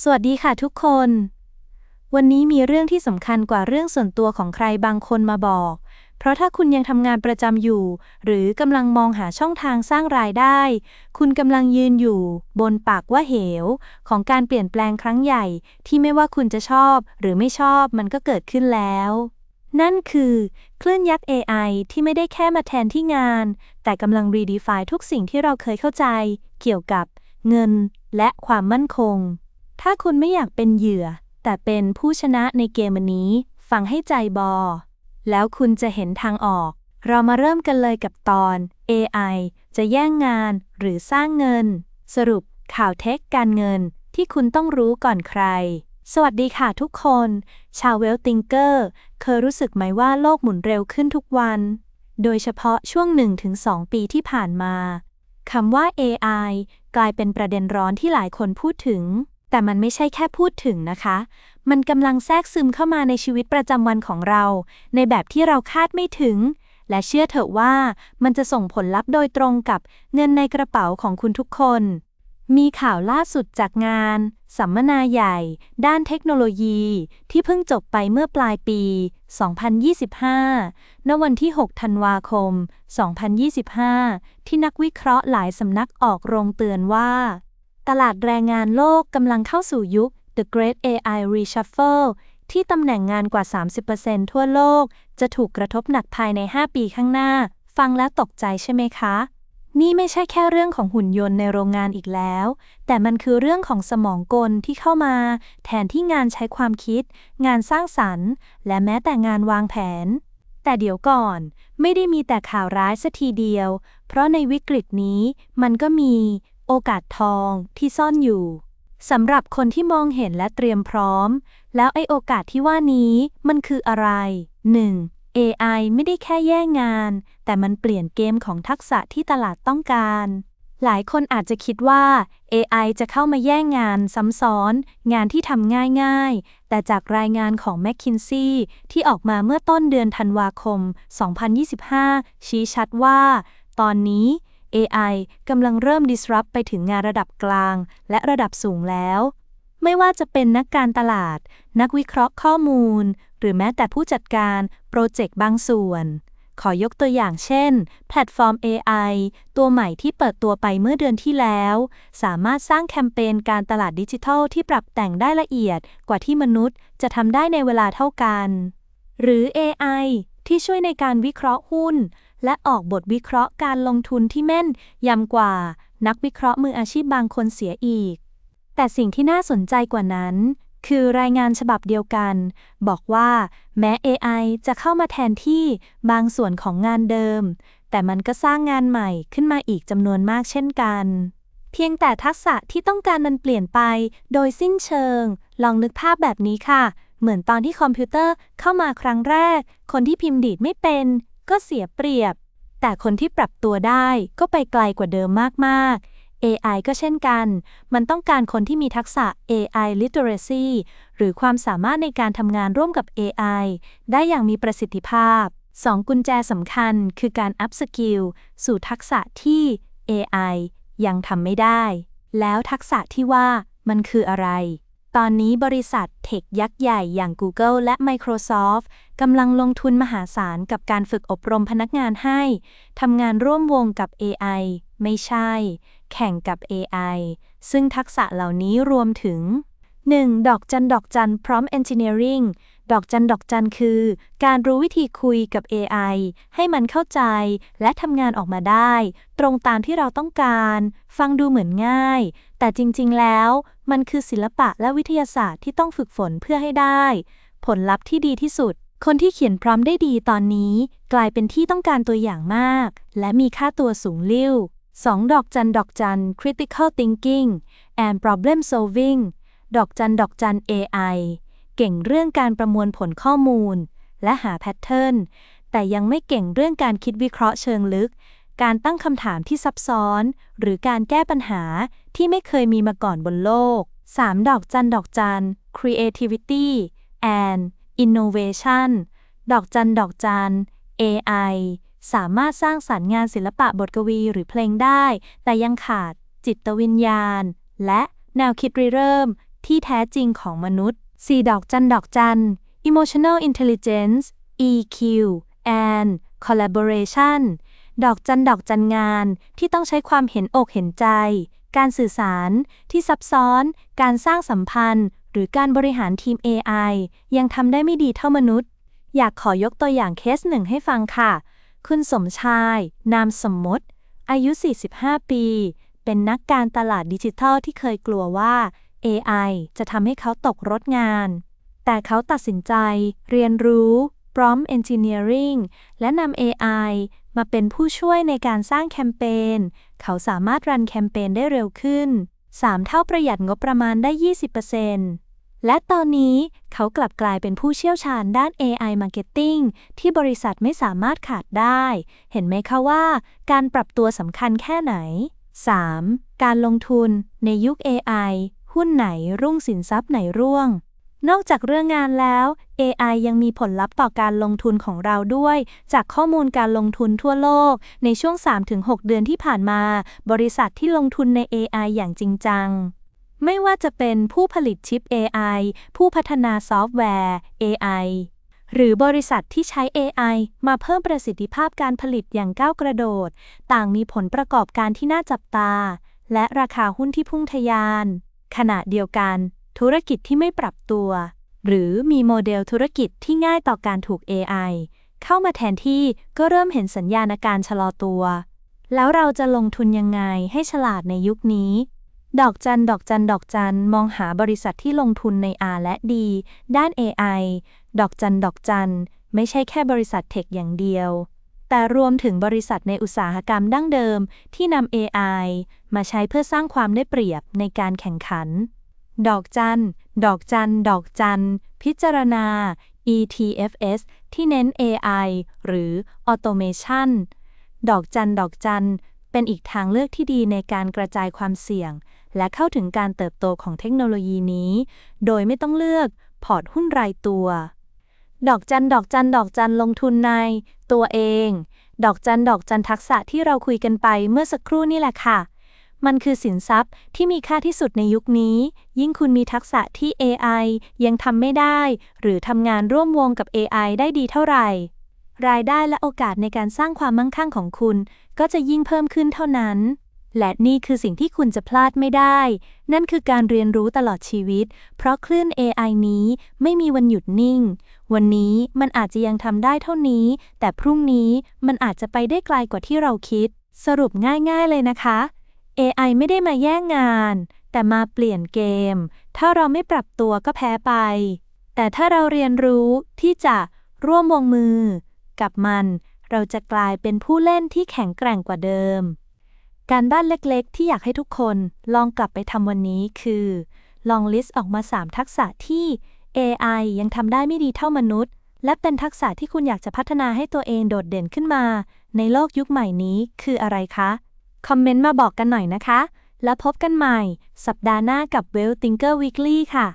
สวัสดีค่ะทุกคน วันนี้มีเรื่องที่สำคัญกว่าเรื่องส่วนตัวของใครบางคนมาบอก เพราะถ้าคุณยังทำงานประจำอยู่ หรือกำลังมองหาช่องทางสร้างรายได้ คุณกำลังยืนอยู่ บนปากว่าเหว ของการเปลี่ยนแปลงครั้งใหญ่ ที่ไม่ว่าคุณจะชอบ หรือไม่ชอบมันก็เกิดขึ้นแล้ว นั่นคือคลื่นยักษ์ AI ที่ไม่ได้แค่มาแทนที่งาน แต่กำลัง redefine ทุกสิ่งที่เราเคยเข้าใจ เกี่ยวกับ เงิน และความมั่นคง ถ้าคุณไม่อยากเป็นเหยื่อ แต่เป็นผู้ชนะในเกมอันนี้ ฟังให้ใจบอ แล้วคุณจะเห็นทางออก เรามาเริ่มกันเลยกับตอน AI จะแย่งงานหรือสร้างเงิน สรุปข่าวเทคการเงินที่คุณต้องรู้ก่อนใคร สวัสดีค่ะทุกคน ชาวเวลติงเกอร์ เคยรู้สึกไหมว่าโลกหมุนเร็วขึ้นทุกวัน โดยเฉพาะช่วง 1-2 ปีที่ผ่านมาคำว่า AI กลายเป็นประเด็นร้อนที่หลายคนพูดถึง แต่มันไม่ใช่แค่พูดถึงนะคะ มันกำลังแทรกซึมเข้ามาในชีวิตประจำวันของเรา ในแบบที่เราคาดไม่ถึง และเชื่อเถอะว่ามันจะส่งผลลัพธ์โดยตรงกับเงินในกระเป๋าของคุณทุกคน มีข่าวล่าสุดจากงาน สัมมนาใหญ่ ด้านเทคโนโลยี ที่เพิ่งจบไปเมื่อปลายปี 2025 ณ วันที่ 6 ธันวาคม 2025 ที่นักวิเคราะห์หลายสำนักออกโรงเตือนว่า ตลาดแรงงานโลกกำลังเข้าสู่ยุค The Great AI Reshuffle ที่ตำแหน่งงานกว่า 30%ทั่วโลก จะถูกกระทบหนักภายใน 5 ปีข้างหน้า ฟังแล้วตกใจใช่ไหมคะ นี่ไม่ใช่แค่เรื่องของหุ่นยนต์ในโรงงานอีกแล้ว แต่มันคือเรื่องของสมองกลที่เข้ามา แทนที่งานใช้ความคิด งานสร้างสรรค์ และแม้แต่งานวางแผน แต่เดี๋ยวก่อน ไม่ได้มีแต่ข่าวร้ายสัทีเดียว เพราะในวิกฤตนี้มันก็มี โอกาสทองที่ซ่อนอยู่สำหรับคนที่มองเห็นและเตรียมพร้อม แล้วไอโอกาสที่ว่านี้มันคืออะไร 1. AI ไม่ได้แค่แย่งงาน แต่มันเปลี่ยนเกมของทักษะที่ตลาดต้องการ หลายคนอาจจะคิดว่า AI จะเข้ามาแย่งงานซ้ำซ้อน งานที่ทำง่ายๆ แต่จากรายงานของ McKinsey ที่ออกมาเมื่อต้นเดือนธันวาคม 2025 ชี้ชัดว่า ตอนนี้ AI กำลังเริ่ม disrupt ไปถึงงานระดับกลาง และระดับสูงแล้ว ไม่ว่าจะเป็นนักการตลาด นักวิเคราะห์ข้อมูล หรือแม้แต่ผู้จัดการโปรเจกต์บางส่วน ขอยกตัวอย่างเช่น แพลตฟอร์ม AI ตัวใหม่ที่เปิดตัวไปเมื่อเดือนที่แล้ว สามารถสร้างแคมเปญการตลาดดิจิทัลที่ปรับแต่งได้ละเอียดกว่าที่มนุษย์จะทำได้ในเวลาเท่ากัน หรือ AI ที่ช่วยในการวิเคราะห์หุ้น และออกบทวิเคราะห์การลงทุนที่แม่นยำกว่า นักวิเคราะห์มืออาชีพบางคนเสียอีก แต่สิ่งที่น่าสนใจกว่านั้น คือรายงานฉบับเดียวกัน บอกว่า แม้ AI จะเข้ามาแทนที่บางส่วนของงานเดิม แต่มันก็สร้างงานใหม่ขึ้นมาอีกจำนวนมากเช่นกันเพียงแต่ทักษะที่ต้องการมันเปลี่ยนไป โดยสิ้นเชิง ลองนึกภาพแบบนี้ค่ะ เหมือนตอนที่คอมพิวเตอร์เข้ามาครั้งแรก คนที่พิมพ์ดีดไม่เป็น ก็เสียเปรียบ แต่คนที่ปรับตัวได้ก็ไปไกลกว่าเดิมมากๆ AI ก็เช่นกัน มันต้องการคนที่มีทักษะ AI literacy หรือความสามารถในการทำงานร่วมกับ AI ได้อย่างมีประสิทธิภาพ 2 กุญแจสำคัญคือการ up skill สู่ทักษะที่ AI ยังทำไม่ได้ แล้วทักษะที่ว่ามันคืออะไร ตอนนี้บริษัทเทคยักษ์ใหญ่อย่าง Google และ Microsoft กำลังลงทุนมหาศาลกับการฝึกอบรมพนักงานให้ ทำงานร่วมวงกับ AI ไม่ใช่ แข่งกับ AI ซึ่งทักษะเหล่านี้รวมถึง 1. ดอกจันดอกจัน prompt engineering ดอกจันดอกจันคือ การรู้วิธีคุยกับ AI ให้มันเข้าใจ และทำงานออกมาได้ ตรงตามที่เราต้องการ ฟังดูเหมือนง่าย แต่จริงๆแล้ว มันคือศิลปะและวิทยาศาสตร์ที่ต้องฝึกฝนเพื่อให้ได้ ผลลัพธ์ที่ดีที่สุด คนที่เขียนพร้อมได้ดีตอนนี้ กลายเป็นที่ต้องการตัวอย่างมาก และมีค่าตัวสูงลิ่ว 2. ดอกจันดอกจัน critical thinking and problem solving ดอกจันดอกจัน AI เก่งเรื่องการประมวลผลข้อมูล และหาแพทเทิร์น แต่ยังไม่เก่งเรื่องการคิดวิเคราะห์เชิงลึก การตั้งคำถามที่ซับซ้อน หรือการแก้ปัญหาที่ไม่เคยมีมาก่อนบนโลก 3. ดอกจันดอกจัน creativity and innovation ดอกจัน ดอกจัน AI สามารถสร้างสรรค์งานศิลปะบทกวีหรือเพลงได้ แต่ยังขาดจิตวิญญาณ และแนวคิดริเริ่ม ที่แท้จริงของมนุษย์ 4 ดอกจัน ดอกจัน emotional intelligence EQ and collaboration ดอกจัน ดอกจันงานที่ต้องใช้ความเห็นอกเห็นใจ การสื่อสารที่ซับซ้อน การสร้างสัมพันธ์ หรือการบริหารทีม AI ยังทำได้ไม่ดีเท่ามนุษย์ อยากขอยกตัวอย่างเคสหนึ่งให้ฟังค่ะ คุณสมชาย นามสมมติ อายุ 45 ปี เป็นนักการตลาดดิจิทัลที่เคยกลัวว่า AI จะทำให้เขาตกรถงาน แต่เขาตัดสินใจ เรียนรู้ Prompt Engineering และนำ AI มาเป็นผู้ช่วยในการสร้างแคมเปญ เขาสามารถรันแคมเปญได้เร็วขึ้น 3 เท่าประหยัดงบประมาณได้ 20% และตอนนี้เขากลับกลายเป็นผู้เชี่ยวชาญด้าน AI Marketing ที่บริษัทไม่สามารถขาดได้ เห็นไหมคะว่าการปรับตัวสำคัญแค่ไหน 3. การลงทุนในยุค AI หุ้นไหนรุ่งสินทรัพย์ไหนร่วง นอกจากเรื่องงานแล้ว AI ยังมีผลลัพธ์ต่อการลงทุนของเราด้วย จากข้อมูลการลงทุนทั่วโลก ในช่วง 3-6 เดือนที่ผ่านมา บริษัทที่ลงทุนใน AI อย่างจริงจัง ไม่ว่าจะเป็นผู้ผลิตชิป AI ผู้พัฒนาซอฟต์แวร์ AI หรือบริษัทที่ใช้ AI มาเพิ่มประสิทธิภาพการผลิตอย่างก้าวกระโดด ต่างมีผลประกอบการที่น่าจับตา และราคาหุ้นที่พุ่งทะยาน ขณะเดียวกัน ธุรกิจที่ไม่ปรับตัว หรือมีโมเดลธุรกิจที่ง่ายต่อการถูก AI เข้ามาแทนที่ก็เริ่มเห็นสัญญาณอาการชะลอตัว แล้วเราจะลงทุนยังไงให้ฉลาดในยุคนี้ ดอกจัน ดอกจัน ดอกจัน มองหาบริษัทที่ลงทุนใน R และ D ด้าน AI ดอกจัน ดอกจัน ไม่ใช่แค่บริษัทเทคอย่างเดียว แต่รวมถึงบริษัทในอุตสาหกรรมดั้งเดิมที่นำ AI มาใช้เพื่อสร้างความได้เปรียบในการแข่งขัน ดอกจัน ดอกจัน ดอกจัน พิจารณา ETFS ที่เน้น AI หรือ Automation ดอกจัน ดอกจัน เป็นอีกทางเลือกที่ดีในการกระจายความเสี่ยง และเข้าถึงการเติบโตของเทคโนโลยีนี้ โดยไม่ต้องเลือกพอร์ตหุ้นรายตัว ดอกจันดอกจันดอกจันลงทุนใน ตัวเอง ดอกจันดอกจันทักษะที่เราคุยกันไปเมื่อสักครู่นี่แหละค่ะ มันคือสินทรัพย์ที่มีค่าที่สุดในยุคนี้ ยิ่งคุณมีทักษะที่ AI ยังทำไม่ได้ หรือทำงานร่วมวงกับ AI ได้ดีเท่าไหร่ รายได้และโอกาสในการสร้างความมั่งคั่งของคุณ ก็จะยิ่งเพิ่มขึ้นเท่านั้น และนี่คือสิ่งที่คุณจะพลาดไม่ได้ นั่นคือการเรียนรู้ตลอดชีวิต เพราะคลื่น AI นี้ไม่มีวันหยุดนิ่ง วันนี้มันอาจจะยังทำได้เท่านี้ แต่พรุ่งนี้มันอาจจะไปได้ไกลกว่าที่เราคิด สรุปง่ายๆเลยนะคะ AI ไม่ได้มาแย่งงาน แต่มาเปลี่ยนเกม ถ้าเราไม่ปรับตัวก็แพ้ไป แต่ถ้าเราเรียนรู้ที่จะร่วมวงมือ กับมัน เราจะกลายเป็นผู้เล่นที่แข็งแกร่งกว่าเดิม การบ้านเล็กๆ ที่อยากให้ทุกคนลองกลับไปทำวันนี้คือ ลองลิสต์ออกมา 3 ทักษะที่ AI ยังทำได้ไม่ดีเท่ามนุษย์ และเป็นทักษะที่คุณอยากจะพัฒนาให้ตัวเองโดดเด่นขึ้นมา ในโลกยุคใหม่นี้คืออะไรคะ คอมเมนต์มาบอกกันหน่อยนะคะ แล้วพบกันใหม่ สัปดาห์หน้ากับ Well Thinker Weekly ค่ะ